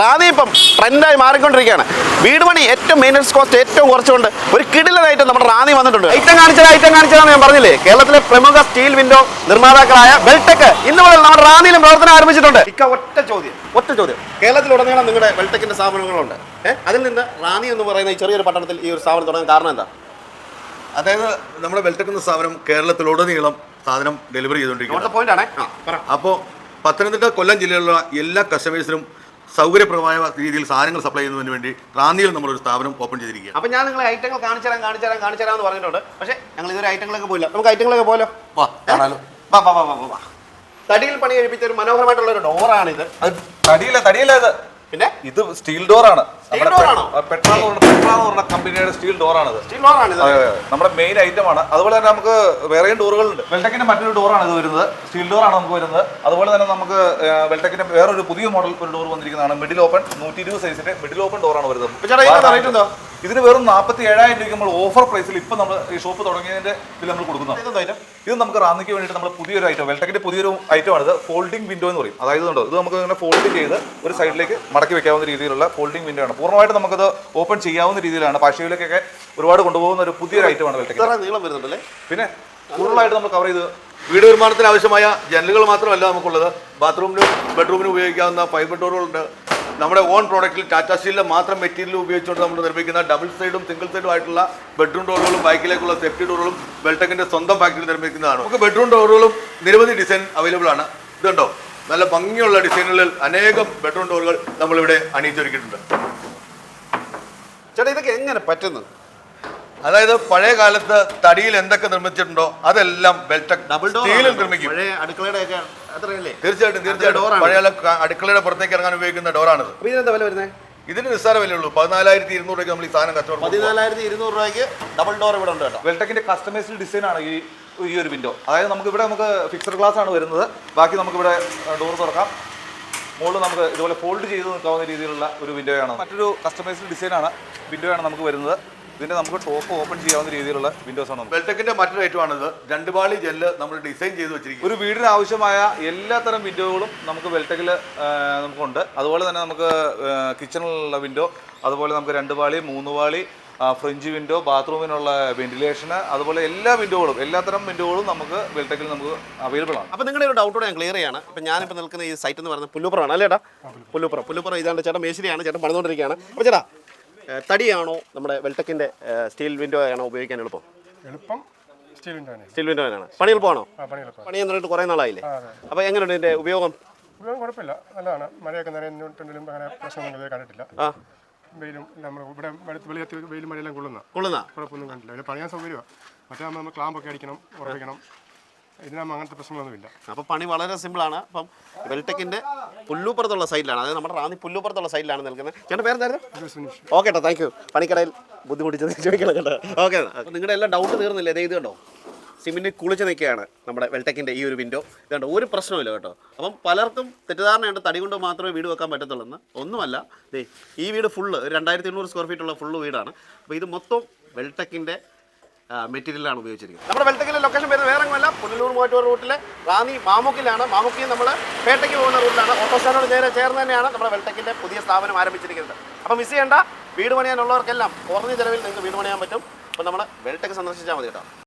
റാന്നി ഇപ്പം ട്രെൻഡായി മാറിക്കൊണ്ടിരിക്കുകയാണ്. വീട് പണി ഏറ്റവും മെയിന്റനൻസ് കോസ്റ്റ് ഏറ്റവും കുറച്ചുകൊണ്ട് ഒരു കിടിലതായിട്ട് നമ്മുടെ റാന്നി വന്നിട്ടുണ്ട്. ഐറ്റം കാണിച്ചത് ഐറ്റം കാണിച്ചതാണ് ഞാൻ പറഞ്ഞില്ലേ? കേരളത്തിലെ പ്രമുഖ സ്റ്റീൽ വിൻഡോ നിർമ്മാതാക്കളായ ബെൽടെക് ഇന്ന് മുതൽ നമ്മുടെ റാന്നിയിലും പ്രവർത്തനം ആരംഭിച്ചിട്ടുണ്ട്. ഇക്ക ഒറ്റ ചോദ്യം ഒറ്റ ചോദ്യം. കേരളത്തിലുടനീളം നിങ്ങളുടെ ബെൽടെക്കിന്റെ സ്ഥാപനങ്ങളുണ്ട്. ഏഹ് അതിൽ നിന്ന് റാന്നി എന്ന് പറയുന്ന ഈ ചെറിയൊരു പട്ടണത്തിൽ ഈ ഒരു സ്ഥാപനം തുടങ്ങാൻ കാരണം എന്താ? അതായത് നമ്മുടെ വെൽടെക് എന്ന സ്ഥാപനം കേരളത്തിലുടനീളം സാധനം ഡെലിവറി ചെയ്തുകൊണ്ടിരിക്കുന്നത് അപ്പോൾ പത്തനംതിട്ട കൊല്ലം ജില്ലയിലുള്ള എല്ലാ കസ്റ്റമേഴ്സിനും സൗകര്യപ്രദമായ രീതിയിൽ സാധനങ്ങൾ സപ്ലൈ ചെയ്യുന്നതിന് വേണ്ടി റാന്നിയിൽ നമ്മളൊരു സ്ഥാപനം ഓപ്പൺ ചെയ്തിരിക്കുകയാണ്. അപ്പൊ ഞാൻ നിങ്ങളെ ഐറ്റങ്ങൾ കാണിച്ചു തരാം കാണിച്ചു തരാം കാണിച്ചു തരാം എന്ന് പറഞ്ഞിട്ടുണ്ട്. പക്ഷേ ഞങ്ങൾ ഇതുവരെ ഐറ്റങ്ങളൊക്കെ പോയില്ല. നമുക്ക് ഐറ്റങ്ങളൊക്കെ പോലോ വാ കാണാലോ. വാ വാ വാ വാ തടിയിൽ പണി കഴിപ്പിച്ച ഒരു മനോഹരമായിട്ടുള്ള ഒരു ഡോറാണിത് അത് തടിയില്ല തടിയില്ല ഇത്. പിന്നെ? ഇത് സ്റ്റീൽ ഡോർ ആണ്? ആണോ? പറഞ്ഞ കമ്പനിയുടെ സ്റ്റീൽ ഡോറാണ്. നമ്മുടെ മെയിൻ ഐറ്റം ആണ്. അതുപോലെ തന്നെ നമുക്ക് വേറെയും ഡോറുകളുണ്ട്. വെൽടെക്കിന്റെ മറ്റൊരു ഡോറാണ് ഇത് വരുന്നത്. സ്റ്റീൽ ഡോർ ആണ് നമുക്ക് വരുന്നത്. അതുപോലെ തന്നെ നമുക്ക് വെൽടെക്കിന്റെ വേറൊരു പുതിയ മോഡൽ ഒരു ഡോർ വന്നിരിക്കുന്നതാണ്. മിഡിൽ ഓപ്പൺ നൂറ്റി ഇരുപത് സൈസിന്റെ മിഡിൽ ഓപ്പൺ ഡോർ ആണ് വരുന്നത്. ഇതിന് വെറും നാൽപ്പത്തി ഏഴായിരം രൂപ നമ്മൾ ഓഫർ പ്രൈസിൽ ഇപ്പം നമ്മൾ ഈ ഷോപ്പ് തുടങ്ങിയതിന്റെ ഇതിൽ നമ്മൾ കൊടുക്കുന്നത് ഇത് നമുക്ക് റാന്നിക്ക് വേണ്ടിയിട്ട് നമ്മൾ പുതിയൊരു ഐറ്റം വെൽടെക്കിന്റെ പുതിയൊരു ഐറ്റമാണ് ഇത്. ഫോൾഡിംഗ് വിൻഡോ എന്ന് പറയും. അതായത് ഉണ്ടോ ഇത് നമുക്ക് ഇങ്ങനെ ഫോൾഡ് ചെയ്ത് ഒരു സൈഡിലേക്ക് മടക്കി വെക്കാവുന്ന രീതിയിലുള്ള ഫോൾഡിംഗ് വിൻഡോ ആണ്. പൂർണമായിട്ട് നമുക്കത് ഓപ്പൺ ചെയ്യാവുന്ന രീതിയിലാണ് പശുവിലേക്കൊക്കെ ഒരുപാട് കൊണ്ടുപോകുന്ന ഒരു പുതിയൊരു ഐറ്റമാണ് ഇത്ര നീളം വരുന്നുണ്ടല്ലേ? പിന്നെ പൂർണമായിട്ട് നമ്മൾ കവർ ചെയ്ത് വീട് നിർമ്മാണത്തിന് ആവശ്യമായ ജനലുകൾ മാത്രമല്ല നമുക്കുള്ളത്. ബാത്റൂമിനും ബെഡ്റൂമിനും ഉപയോഗിക്കാവുന്ന ഫൈബർ ഡോറുകളുണ്ട് നമ്മുടെ ഓൺ പ്രോഡക്റ്റിൽ ടാറ്റാ സ്റ്റീലിലെ മാത്രം മെറ്റീരിയൽ ഉപയോഗിച്ചുകൊണ്ട് നമ്മൾ നിർമ്മിക്കുന്ന ഡബിൾ സൈഡും സിംഗിൾ സൈഡും ആയിട്ടുള്ള ബെഡ്റൂം ഡോറുകളും ബൈക്കിലേക്കുള്ള സേഫ്റ്റി ഡോറുകളും ബെൽടെക്കിന്റെ സ്വന്തം ഫാക്ടറി നിർമ്മിക്കുന്നതാണ്. നമുക്ക് ബെഡ്റൂം ഡോറുകളും നിരവധി ഡിസൈൻ അവൈലബിൾ ആണ്. ഇതുണ്ടോ? നല്ല ഭംഗിയുള്ള ഡിസൈനുകളിൽ അനേകം ബെഡ്റൂം ഡോറുകൾ നമ്മളിവിടെ അണിയിച്ചൊരുക്കിയിട്ടുണ്ട്. ചേട്ടാ ഇതൊക്കെ എങ്ങനെ പറ്റുന്നു അതായത് പഴയ കാലത്ത് തടിയിൽ എന്തൊക്കെ നിർമ്മിച്ചിട്ടുണ്ടോ അതെല്ലാം ബെൽറ്റക് ഡബിൾ ഡോർ സ്റ്റീലിൽ നിർമ്മിക്കും. പഴയ അടുക്കളയുടെ ഒക്കെ അത്രയല്ലേ? തീർച്ചയായിട്ടും തീർച്ചയായിട്ടും. ഡോറാണ്. പഴയ കാല- അടുക്കളയുടെ പുറത്തേക്ക് ഇറങ്ങാൻ ഉപയോഗിക്കുന്ന ഡോറാണിത് അപ്പൊ ഇതിനെന്താ വില വരുന്നത് ഇതിന് നിസ്സാര വിലയുള്ളൂ. പതിനാലായിരത്തി ഇരുന്നൂറ് രൂപയ്ക്ക് നമ്മൾ ഈ സാധനം കച്ചവടം കൊടുക്കും. പതിനാലായിരത്തി ഇരുന്നൂറ് രൂപയ്ക്ക് ഡബിൾ ഡോർ ഇവിടെ ഉണ്ട് കേട്ടോ. വെൽടെക്കിന്റെ കസ്റ്റമൈസ്ഡ് ഡിസൈൻ ആണ് ഈ ഈ ഒരു വിൻഡോ അതായത് നമുക്ക് ഇവിടെ നമുക്ക് ഫിക്സഡ് ഗ്ലാസ് ആണ് വരുന്നത്. ബാക്കി നമുക്ക് ഇവിടെ ഡോർ തുറക്കാം. മുകളിൽ നമുക്ക് ഇതുപോലെ ഫോൾഡ് ചെയ്ത് നിൽക്കാവുന്ന രീതിയിലുള്ള ഒരു വിൻഡോയാണ് മറ്റൊരു കസ്റ്റമൈസ്ഡ് ഡിസൈൻ ആണ് വിൻഡോയാണ് നമുക്ക് വരുന്നത്. ഇതിന്റെ നമുക്ക് ടോപ്പ് ഓപ്പൺ ചെയ്യാവുന്ന രീതിയിലുള്ള വിൻഡോസ് ആണ് ബെൽറ്റക്കിന്റെ മറ്റൊരു ഐറ്റമാണിത് രണ്ട് പാളി ജെല്ല് നമ്മൾ ഡിസൈൻ ചെയ്ത് വെച്ചിരിക്കും ഒരു വീടിന് ആവശ്യമായ എല്ലാ എല്ലാത്തരം വിൻഡോകളും നമുക്ക് ബെൽറ്റക്കിൽ നമുക്കുണ്ട്. അതുപോലെ തന്നെ നമുക്ക് കിച്ചണിലുള്ള വിൻഡോ അതുപോലെ നമുക്ക് രണ്ട് പാളി മൂന്ന് പാളി ഫ്രഞ്ച് വിൻഡോ ബാത്റൂമിനുള്ള വെന്റിലേഷന് അതുപോലെ എല്ലാ വിൻഡോകളും എല്ലാത്തരം വിൻഡോകളും നമുക്ക് വെൽടെക്കിൽ നമുക്ക് അവൈലബിൾ ആണ്. അപ്പൊ നിങ്ങളുടെ ഒരു ഡൗട്ടോടെ ഞാൻ ക്ലിയർ ചെയ്യാണ്. ഇപ്പൊ ഞാനിപ്പോ നിൽക്കുന്ന ഈ സൈറ്റ് എന്ന് പറയുന്നത് പുല്ലുപ്പുറമാണ് അല്ലേ ചേട്ടാ? പുല്ലുപ്പുറം പുല്ലുപ്പുറം ഇതാണ്ട് ചേട്ടൻ മേശിരിയാണ് ചേട്ടൻ പണിതുകൊണ്ടിരിക്കുകയാണ്. അപ്പൊ ചേട്ടാ തടിയാണോ നമ്മുടെ വെൽടെക്കിന്റെ സ്റ്റീൽ വിൻഡോ ആണോ ഉപയോഗിക്കാൻ എളുപ്പം? എളുപ്പം സ്റ്റീൽ വിൻഡോ ആണ് പണി എളുപ്പമാണോ ആ പണി എന്നിട്ട് കുറേ നാളായില്ലേ? അപ്പോൾ. അപ്പൊ എങ്ങനെയുണ്ട് ഇതിന്റെ ഉപയോഗം? ഉപയോഗം കുഴപ്പമില്ല. നല്ലതാണ്. മഴയൊക്കെ നനഞ്ഞിട്ടുണ്ടെങ്കിലും അങ്ങനെ പ്രശ്നമൊന്നും കണ്ടിട്ടില്ല. ആ. വെയിലും നമ്മൾ ഇവിടെ വെളുത്ത് വെളിയത്ത് വെയിലും മഴയെല്ലാം കൊള്ളുന്ന. കൊള്ളുന്ന. കുഴപ്പമൊന്നും കണ്ടില്ല. പിന്നെ പണിയാൻ സൗകര്യമാണ് മറ്റേ നമ്മൾ ക്ലാമ്പൊക്കെ അടിക്കണം ഉറപ്പിക്കണം. ഇതിനാകുമ്പോൾ അങ്ങനത്തെ പ്രശ്നങ്ങളൊന്നുമില്ല. അപ്പോൾ പണി വളരെ സിമ്പിളാണ്. അപ്പം വെൽടെക്കിന്റെ പുല്ലൂപ്പുറത്തുള്ള സൈഡിലാണ്. അതായത് നമ്മുടെ റാന്നി പുല്ലൂപ്പുറത്തുള്ള സൈഡിലാണ് നിൽക്കുന്നത്. ചേട്ടൻ പേരെന്തായിരുന്നു? ഓക്കെ കേട്ടോ താങ്ക് യു. പണിക്കടയിൽ ബുദ്ധിമുട്ടിച്ചത് ചോദിക്കണം കേട്ടോ? ഓക്കെ നിങ്ങളുടെ എല്ലാം ഡൗട്ട് തീർന്നില്ലേ? ഇത് കണ്ടോ? സിമെന്റ് കുളിച്ച് നിൽക്കുകയാണ് നമ്മുടെ വെൽടെക്കിന്റെ ഈ ഒരു വിൻഡോ ഇതുകൊണ്ട് ഒരു പ്രശ്നമില്ല കേട്ടോ. അപ്പം പലർക്കും തെറ്റിദ്ധാരണയുണ്ട് തടി കൊണ്ട് മാത്രമേ വീട് വെക്കാൻ പറ്റത്തുള്ളൂ ഒന്നുമല്ല ദേ ഈ വീട് ഫുള്ള് രണ്ടായിരത്തി എണ്ണൂറ് സ്ക്വയർ ഫീറ്റ് ഉള്ള ഫുള്ള് വീടാണ്. അപ്പോൾ ഇത് മൊത്തം വെൽടെക്കിന്റെ മെറ്റീരിയലാണ് ഉപയോഗിച്ചിരിക്കുന്നത്. നമ്മുടെ വെൽടെക്കിന്റെ ലൊക്കേഷൻ വരുന്നത് വേറെ ഒന്നുമല്ല പുനലൂർ മൂവാറ്റൂർ റൂട്ടിലെ റാന്നി മാമുക്കിലാണ്. മാമുക്കിൽ നമ്മൾ പേട്ടയ്ക്ക് പോകുന്ന റൂട്ടിലാണ്. ഓട്ടോ സ്റ്റാൻഡോട് നേരെ ചേർന്ന് തന്നെയാണ് നമ്മുടെ വെൽടെക്കിന്റെ പുതിയ സ്ഥാപനം ആരംഭിച്ചിരിക്കുന്നത്. അപ്പോൾ മിസ് ചെയ്യേണ്ട വീട് പണിയാനുള്ളവർക്കെല്ലാം കുറഞ്ഞ ചിലവിൽ നിങ്ങൾക്ക് വീട് പണിയാൻ പറ്റും. അപ്പോൾ നമ്മൾ വെൽടെക്ക് സന്ദർശിച്ചാൽ മതി കേട്ടോ.